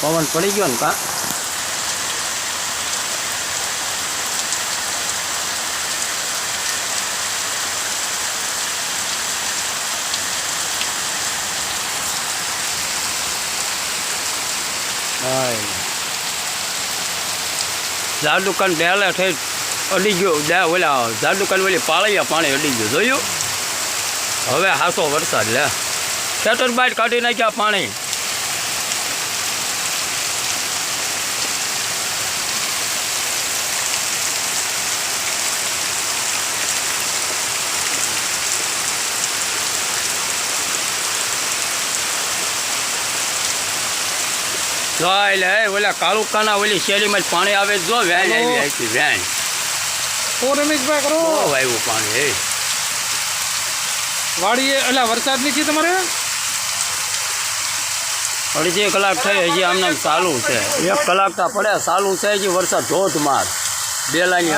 પવન પડી ગયો ને કા જાદુકાન ડેલે થઈ અડી ગયો દે ઓલા જાદુકાન ઓલી પાળિયા પાણી અડી ગયું, જોયું? હવે હાસો વરસાદ લે. ખેતર બાઈટ કાઢી નાખ્યા પાણી. જોઈ લે ઓલા કાળુકાના ઓલી શેરીમાં જ પાણી આવે જો વેણ આવી આખી વેણ ઓ રમેશભાઈ કરો? આવ્યું પાણી એ. વાડીએ એટલે વરસાદ નથી તમારે? અડધી કલાક થઈ હજી આમને ચાલુ છે. એક કલાક તો પડે ચાલુ છે હજી વરસાદ ધોધમાર. બેલાની